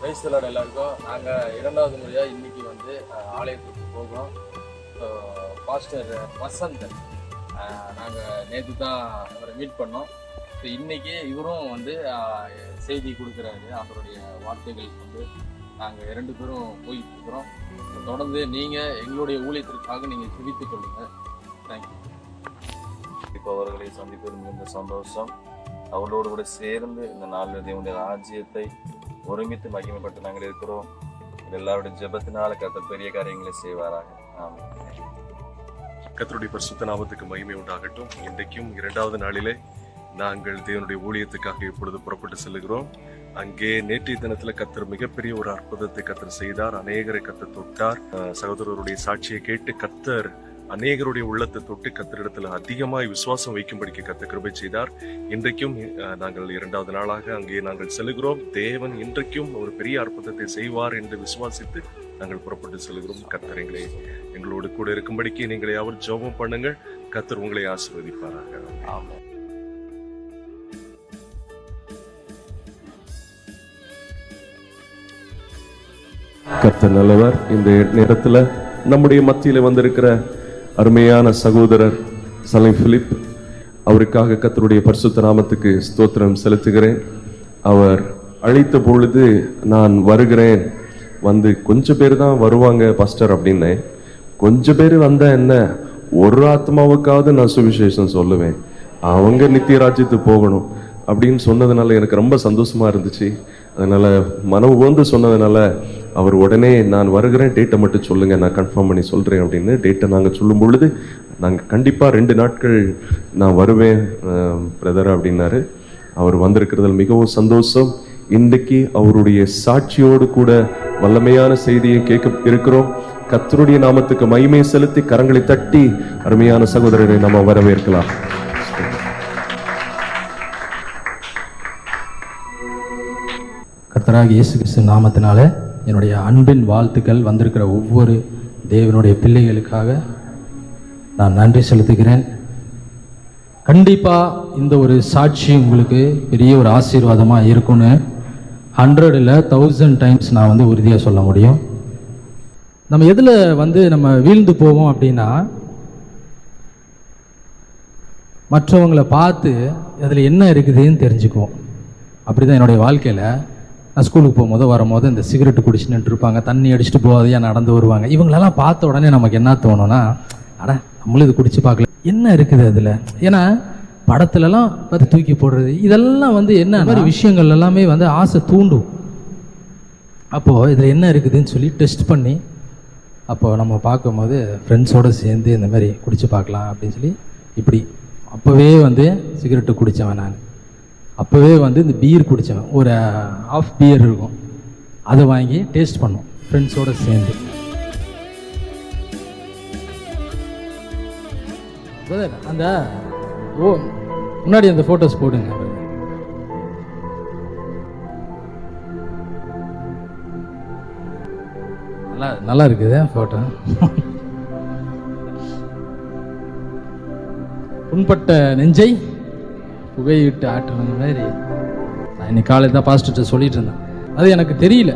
பிரைஸ்தலோட எல்லாருக்கும் நாங்கள் இரண்டாவது முறையாக இன்றைக்கி வந்து ஆலயத்துக்கு போகிறோம். பாஸ்டர் வசந்த் நாங்கள் நேற்று தான் அவரை மீட் பண்ணோம். ஸோ இன்றைக்கி இவரும் வந்து செய்தி கொடுக்குறாரு. அவருடைய வார்த்தைகள் வந்து நாங்கள் இரண்டு பேரும் போயிட்டு இருக்கிறோம். தொடர்ந்து நீங்கள் எங்களுடைய ஊழியத்திற்காக நீங்கள் சிரித்துக் கொள்ளுங்கள் தேங்க்யூ இப்போ அவர்களை சந்திப்பது மிகுந்த சந்தோஷம். அவர்களோடு கூட சேர்ந்து இந்த நாளில் தேவனுடைய ராஜ்யத்தை ஒருமித்து மகிமைப்பட்டு நாங்கள் இருக்கிறோம் எல்லாருடைய ஜெபத்தினால கத்த பெரிய காரியங்களை செய்வாராக. ஆமாம் கத்தருடைய பரிசுத்த நாமத்துக்கு மகிமை உண்டாகட்டும். இன்றைக்கும் இரண்டாவது நாளிலே நாங்கள் தேவனுடைய ஊழியத்துக்காக இப்பொழுது புறப்பட்டு செல்கிறோம் அங்கே நேற்றைய தினத்துல கத்தர் மிகப்பெரிய ஒரு அற்புதத்தை கத்தர் செய்தார். அநேகரை கத்தர் தொட்டார். சகோதரருடைய சாட்சியை கேட்டு கத்தர் அநேகருடைய உள்ளத்தை தொட்டு கத்திரிடத்தில் அதிகமாய் விசுவாசம் வைக்கும்படிக்கு கத்த கிருபை செய்தார். இன்றைக்கும் நாங்கள் இரண்டாவது நாளாக அங்கே நாங்கள் செல்கிறோம் தேவன் இன்றைக்கும் ஒரு பெரிய அற்புதத்தை செய்வார் என்று விசுவாசித்து நாங்கள் புறப்பட்டு செல்கிறோம் கத்தர் எங்களை எங்களோடு கூட இருக்கும்படிக்கு நீங்கள் யாவர் ஜெபம் பண்ணுங்கள். கத்தர் உங்களை ஆசீர்வதிப்பாராக. ஆமாம் கர்த்தர் நல்லவர். இந்த நேரத்தில் நம்முடைய மத்தியில் வந்திருக்கிற அருமையான சகோதரர் சலை பிலிப் அவருக்காக கத்தருடைய பரிசுத்த நாமத்துக்கு ஸ்தோத்திரம் செலுத்துகிறேன். அவர் அழைத்த பொழுது நான் வருகிறேன். வந்து கொஞ்சம் பேர் தான் வருவாங்க பாஸ்டர் அப்படின்னேன் கொஞ்சம் பேர் வந்தால் என்ன? ஒரு ஆத்மாவுக்காவது நான் சுவிசேஷம் சொல்லுவேன். அவங்க நித்திய ராஜ்யத்துக்கு போகணும் அப்படின்னு சொன்னதுனால எனக்கு ரொம்ப சந்தோஷமா இருந்துச்சு. அதனால் மனம் உகந்து சொன்னதுனால அவர் உடனே நான் வருகிறேன் டேட்டை மட்டும் சொல்லுங்க நான் கன்ஃபார்ம் பண்ணி சொல்றேன் அப்படின்னு டேட்டை நாங்கள் சொல்லும் பொழுது நாங்கள் கண்டிப்பாக ரெண்டு நாட்கள் நான் வருவேன் பிரதர் அப்படின்னாரு. அவர் வந்திருக்கிறதுல மிகவும் சந்தோஷம். இன்றைக்கு அவருடைய சாட்சியோடு கூட வல்லமையான செய்தியை கேட்க இருக்கிறோம். கர்த்தருடைய நாமத்துக்கு மகிமை செலுத்தி கரங்களை தட்டி அருமையான சகோதரரை நம்ம வரவேற்கலாம். கர்த்தராக இயேசு கிறிஸ்து நாமத்தினால என்னுடைய அன்பின் வாழ்த்துக்கள் வந்திருக்கிற ஒவ்வொரு தேவனுடைய பிள்ளைகளுக்காக நான் நன்றி செலுத்துகிறேன். கண்டிப்பாக இந்த ஒரு சாட்சி உங்களுக்கு பெரிய ஒரு ஆசீர்வாதமாக இருக்கும்னு ஹண்ட்ரடில் தௌசண்ட் டைம்ஸ் நான் வந்து உறுதியாக சொல்ல முடியும். நம்ம எதில் வந்து நம்ம வீழ்ந்து போவோம் அப்படின்னா மற்றவங்களை பார்த்து அதில் என்ன இருக்குதுன்னு தெரிஞ்சுக்குவோம். அப்படி தான் என்னுடைய வாழ்க்கையில். நான் ஸ்கூலுக்கு போகும்போது வரும்போது இந்த சிகரெட் குடிச்சு நின்று இருப்பாங்க தண்ணி அடிச்சுட்டு போகாதையா நடந்து வருவாங்க. இவங்களெல்லாம் பார்த்த உடனே நமக்கு என்ன தோணும்னா அட நம்மளும் இது குடிச்சு பார்க்கல. என்ன இருக்குது அதில்? ஏன்னா படத்துலலாம் பார்த்து தூக்கி போடுறது இதெல்லாம் வந்து என்ன மாதிரி விஷயங்கள் எல்லாமே வந்து ஆசை தூண்டும். அப்போது இதில் என்ன இருக்குதுன்னு சொல்லி டெஸ்ட் பண்ணி அப்போது நம்ம பார்க்கும்போது ஃப்ரெண்ட்ஸோடு சேர்ந்து இந்த மாதிரி குடிச்சு பார்க்கலாம் அப்படின்னு சொல்லி இப்படி அப்போவே வந்து சிகரெட்டு குடித்தவன் நான். அப்போவே வந்து இந்த பீர் குடித்தவன் ஒரு uh, ஆஃப் பியர் இருக்கும். அதை வாங்கி டேஸ்ட் பண்ணோம் ஃப்ரெண்ட்ஸோடு சேர்ந்து. பிரதர் அந்த ஓ முன்னாடி அந்த ஃபோட்டோஸ் போடுங்க நல்லா நல்லா இருக்குது ஃபோட்டோ புண்பட்ட நெஞ்சை புகையிட்டு ஆட்டுறது மாதிரி. நான் இன்னைக்கு காலையில் தான் பாஸ்டர்கிட்ட சொல்லிட்டு இருந்தேன். அது எனக்கு தெரியல.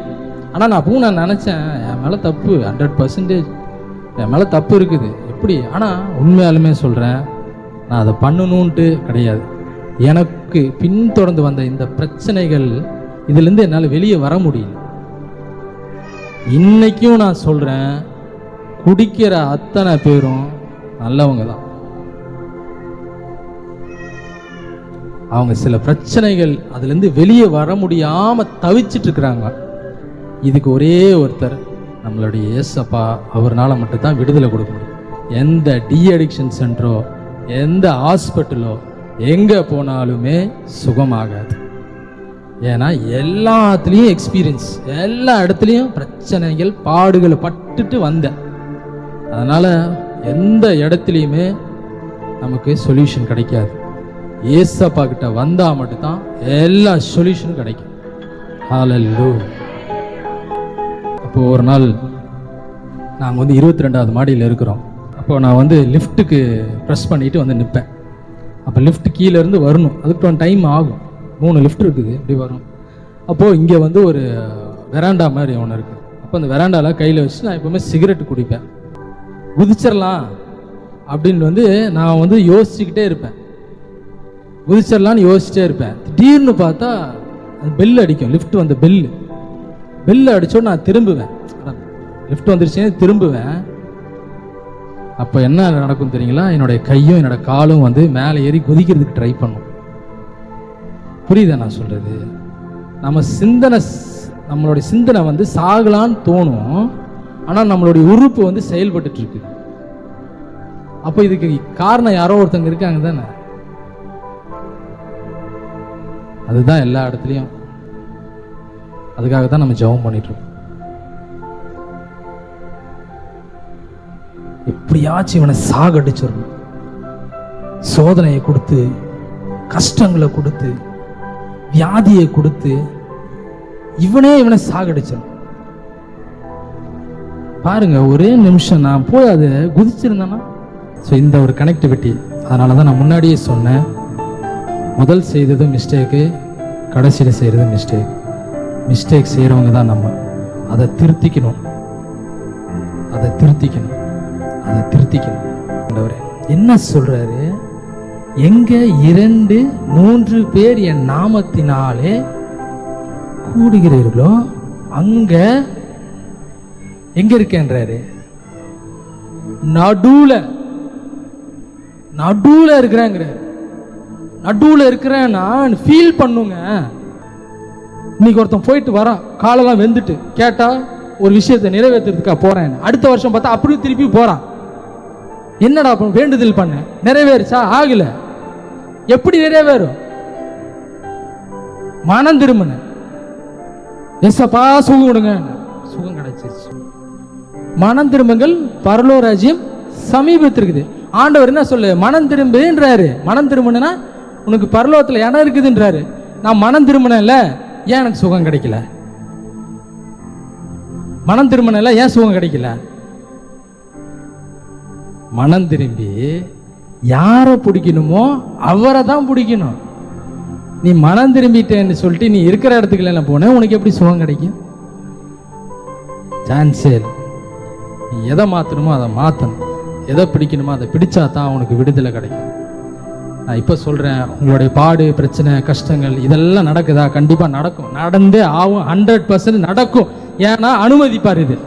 ஆனால் நான் பூனை நினச்சேன் என் மேலே தப்பு ஹண்ட்ரட் பர்சன்டேஜ் என் மேலே தப்பு இருக்குது. எப்படி? ஆனால் உண்மையாலுமே சொல்கிறேன் நான் அதை பண்ணணுன்ட்டு கிடையாது. எனக்கு பின்தொடர்ந்து வந்த இந்த பிரச்சனைகள் இதுலேருந்து என்னால் வெளியே வர முடியல. இன்னைக்கும் நான் சொல்கிறேன் குடிக்கிற அத்தனை பேரும் நல்லவங்க தான். அவங்க சில பிரச்சனைகள் அதுலேருந்து வெளியே வர முடியாமல் தவிச்சிட்டு இருக்கிறாங்க இதுக்கு ஒரே ஒருத்தர் நம்மளுடைய ஏசப்பா அவர்னால மட்டும்தான் விடுதலை கொடுக்க முடியும். எந்த டி அடிக்ஷன் சென்டரோ எந்த ஹாஸ்பிட்டலோ எங்கே போனாலுமே சுகமாகாது. ஏன்னா எல்லாத்துலேயும் எக்ஸ்பீரியன்ஸ் எல்லா இடத்துலையும் பிரச்சனைகள் பாடுகளை பட்டுட்டு வந்தேன் அதனால் எந்த இடத்துலையுமே நமக்கு சொல்யூஷன் கிடைக்காது. ஏசப்பா கிட்ட வந்தா மட்டும்தான் எல்லா சொல்யூஷனும் கிடைக்கும். ஹalleluya அப்போ ஒரு நாள் நாங்கள் வந்து இருபத்தி ரெண்டாவது மாடியில் இருக்கிறோம். அப்போ நான் வந்து லிஃப்ட்டுக்கு ப்ரெஸ் பண்ணிட்டு வந்து நிற்பேன் அப்போ லிஃப்ட் கீழே இருந்து வரணும். அதுக்கு டைம் ஆகும். மூணு லிஃப்ட் இருக்குது. இப்படி வரும். அப்போது இங்கே வந்து ஒரு வெராண்டா மாதிரி ஒன்று இருக்குது அப்போ அந்த வெராண்டாவில் கையில் வச்சு நான் எப்பவுமே சிகரெட் குடிப்பேன். குதிச்சிடலாம் அப்படின்னு வந்து நான் வந்து யோசிச்சுக்கிட்டே இருப்பேன். குதிச்சிடலான்னு யோசிச்சிட்டே இருப்பேன். திடீர்னு பார்த்தா அந்த பெல் அடிக்கும். லிஃப்ட் வந்த பெல்லு பெல் அடித்தோடு நான் திரும்புவேன். லிஃப்ட் வந்துருச்சுன்னு திரும்புவேன். அப்போ என்ன நடக்கும் தெரியுங்களா? என்னுடைய கையும் என்னோட காலும் வந்து மேலே ஏறி குதிக்கிறதுக்கு ட்ரை பண்ணும். புரியுதா நான் சொல்கிறது நம்ம சிந்தனை நம்மளுடைய சிந்தனை வந்து சாகலான்னு தோணும். ஆனால் நம்மளுடைய உறுப்பு வந்து செயல்பட்டுட்டுருக்கு அப்போ இதுக்கு காரணம் யாரோ ஒருத்தங்க இருக்காங்க தானே? அதுதான் எல்லா இடத்துலையும். அதுக்காக தான் நம்ம ஜெபம் பண்ணிட்டு இருக்கோம் எப்படியாச்சும் இவனை சாகடிச்சிடணும். சோதனையை கொடுத்து கஷ்டங்களை கொடுத்து வியாதியை கொடுத்து இவனே இவனை சாகடிச்சிடணும். பாருங்க ஒரே நிமிஷம் நான் போய் அதை குதிச்சிருந்தேன்னா ஸோ இந்த ஒரு கனெக்டிவிட்டி அதனால தான் நான் முன்னாடியே சொன்னேன். முதல் செய்தது மிஸ்டேக்கு கடைசியில் செய்கிறது மிஸ்டேக் மிஸ்டேக் செய்கிறவங்க தான் நம்ம. அதை திருத்திக்கணும். அதை திருத்திக்கணும். அதை திருத்திக்கணும். ஆண்டவரே என்ன சொல்றாரு? எங்க இரண்டு மூன்று பேர் என் நாமத்தினாலே கூடுகிறீர்களோ அங்க எங்க இருக்கேன்றாரு? நடுவுல. நடுவுல இருக்கிறேங்கிறாரு. நடுவுல இருக்கிறேன்னா ஃபீல் பண்ணுங்க. இன்னைக்கு ஒருத்தன் போயிட்டு வரான் காலெல்லாம் வெந்துட்டு. கேட்டால் ஒரு விஷயத்தை நிறைவேற்றுறதுக்காக போகிறேன் அடுத்த வருஷம் பார்த்தா அப்படியும் திருப்பி போறான். என்னடா வேண்டுதல் பண்ண? நிறைவேறுச்சா? ஆகலை. எப்படி நிறைவேறும்? மனம் திரும்பின. எஸ்ஸப்பா சுகம் கொடுங்க. சுகம் கிடைச்சிருச்சு. மனம் திரும்புங்கள் பரலோராஜ்யம் சமீபத்திருக்குது. ஆண்டவர் என்ன சொல்லு மனம் திரும்புன்றாரு மனம் திரும்பினா உனக்கு பரலோகத்தில் இடம் இருக்குதுன்றாரு. நான் மனம் திரும்பினேன்ல ஏன் எனக்கு சுகம் கிடைக்கல? மனம் திரும்பினேன்ல ஏன் சுகம் கிடைக்கல? மனம் திரும்பி யாரை பிடிக்கணுமோ அவரை தான் பிடிக்கணும். நீ மனம் திரும்பிட்டேன்னு சொல்லிட்டு நீ இருக்கிற இடத்துக்கு எல்லாம் போன உனக்கு எப்படி சுகம் கிடைக்கும்? சான்ஸே நீ எதை மாற்றணுமோ அதை மாற்றணும் எதை பிடிக்கணுமோ அதை பிடிச்சா தான் உனக்கு விடுதலை கிடைக்கும். நான் இப்போ சொல்கிறேன் உங்களுடைய பாடு பிரச்சனை கஷ்டங்கள் இதெல்லாம் நடக்குதா? கண்டிப்பாக நடக்கும். நடந்தே ஆகும். ஹண்ட்ரட் பர்சன்ட் நடக்கும். ஏன்னா அனுமதிப்பார் இது.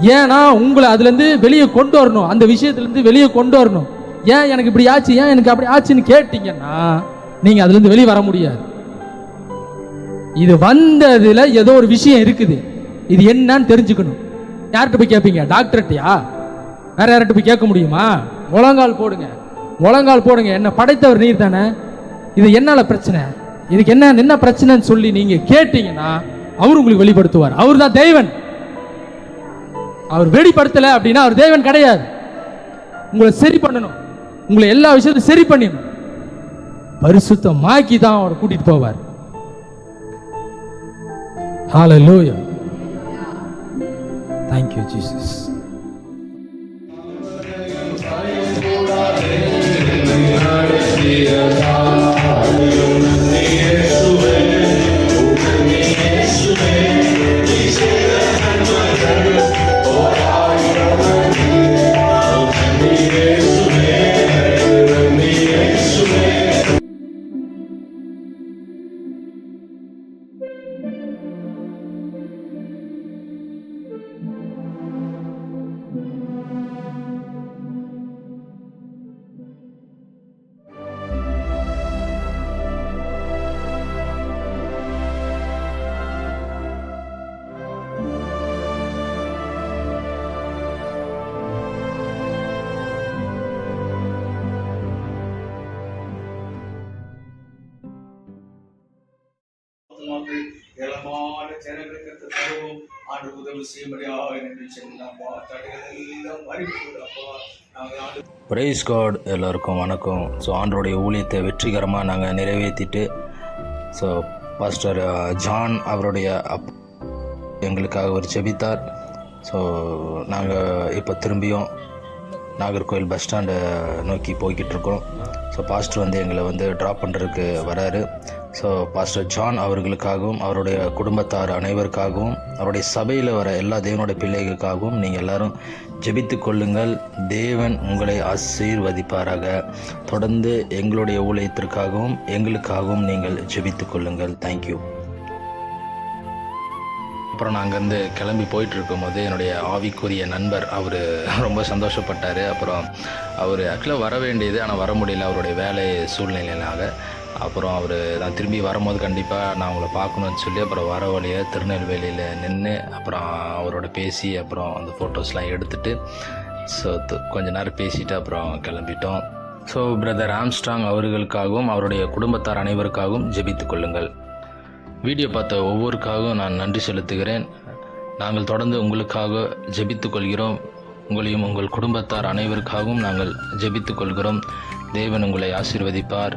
ஏன்னா உங்களை அதுலேருந்து வெளியே கொண்டு வரணும். அந்த விஷயத்துலேருந்து வெளியே கொண்டு வரணும். ஏன் எனக்கு இப்படி ஆச்சு? ஏன் எனக்கு அப்படி ஆச்சுன்னு கேட்டிங்கன்னா நீங்கள் அதுலேருந்து வெளியே வர முடியாது. இது வந்ததில் ஏதோ ஒரு விஷயம் இருக்குது. இது என்னன்னு தெரிஞ்சுக்கணும். யார்கிட்ட போய் கேட்பீங்க டாக்டர்கிட்டயா? வேற யார்கிட்ட போய் கேட்க முடியுமா? முழங்கால் போடுங்க. முழங்கால் போடுங்க. என்ன படைத்தவர் நீர் தானே இது என்னால பிரச்சனை? இதுக்கு என்ன என்ன பிரச்சனைன்னு சொல்லி நீங்க கேட்டீங்கன்னா அவர் உங்களுக்கு வெளிப்படுத்துவார். அவர் தான் தேவன். அவர் வெளிப்படுத்தல அப்படின்னா அவர் தேவன் கிடையாது. உங்களை சரி பண்ணணும். உங்களை எல்லா விஷயத்தையும் சரி பண்ணிடணும். பரிசுத்தமாக்கி தான் அவர் கூட்டிட்டு போவார். ஹalleluya தேங்க்யூ ஜீசஸ் Maria. ஆத்துமாக்கள் ஏளமான ஜனங்களுக்கு தருவோம். ஆண்டு உதவி செய்யும்படியாக என்று தடைகள் எல்லாம் நாங்கள் பிரைஸ் காட் எல்லோருக்கும் வணக்கம். ஸோ ஆண்டோடைய ஊழியத்தை வெற்றிகரமாக நாங்கள் நிறைவேற்றிட்டு ஸோ பாஸ்டர் ஜான் அவருடைய அப் எங்களுக்காக அவர் ஜெபித்தார் ஸோ நாங்கள் இப்போ திரும்பியும் நாகர்கோவில் பஸ் ஸ்டாண்டை நோக்கி போய்கிட்டு இருக்கோம். ஸோ பாஸ்டர் வந்து எங்களை வந்து ட்ராப் பண்ணுறதுக்கு வராரு. ஸோ பாஸ்டர் ஜான் அவர்களுக்காகவும் அவருடைய குடும்பத்தார் அனைவருக்காகவும் அவருடைய சபையில் வர எல்லா தேவனுடைய பிள்ளைகளுக்காகவும் நீங்கள் எல்லாரும் ஜெபித்து கொள்ளுங்கள். தேவன் உங்களை ஆசீர்வதிப்பாராக. தொடர்ந்து எங்களுடைய ஊழியத்திற்காகவும் எங்களுக்காகவும் நீங்கள் ஜெபித்து கொள்ளுங்கள். தேங்க்யூ அப்புறம் நான் அங்கேருந்து கிளம்பி போயிட்டு இருக்கும்போது என்னுடைய ஆவிக்குரிய நண்பர் அவர் ரொம்ப சந்தோஷப்பட்டார். அப்புறம் அவர் ஆக்சுவலாக வர வேண்டியது ஆனால் வர முடியல. அவருடைய வேலை சூழ்நிலையினால. அப்புறம் அவர் நான் திரும்பி வரும்போது கண்டிப்பாக நான் உங்களை பார்க்கணுன்னு சொல்லி அப்புறம் வர வழியை திருநெல்வேலியில் நின்று அப்புறம் அவரோட பேசி அப்புறம் அந்த ஃபோட்டோஸ்லாம் எடுத்துட்டு ஸோ கொஞ்ச நேரம் பேசிட்டு அப்புறம் கிளம்பிட்டோம். ஸோ பிரதர் ஆம்ஸ்ட்ராங் அவர்களுக்காகவும் அவருடைய குடும்பத்தார் அனைவருக்காகவும் ஜெபித்து கொள்ளுங்கள். வீடியோ பார்த்த ஒவ்வொருக்காகவும் நான் நன்றி செலுத்துகிறேன். நாங்கள் தொடர்ந்து உங்களுக்காக ஜெபித்து கொள்கிறோம். உங்களையும் உங்கள் குடும்பத்தார் அனைவருக்காகவும் நாங்கள் ஜெபித்து கொள்கிறோம். தேவன் உங்களை ஆசீர்வதிப்பார்.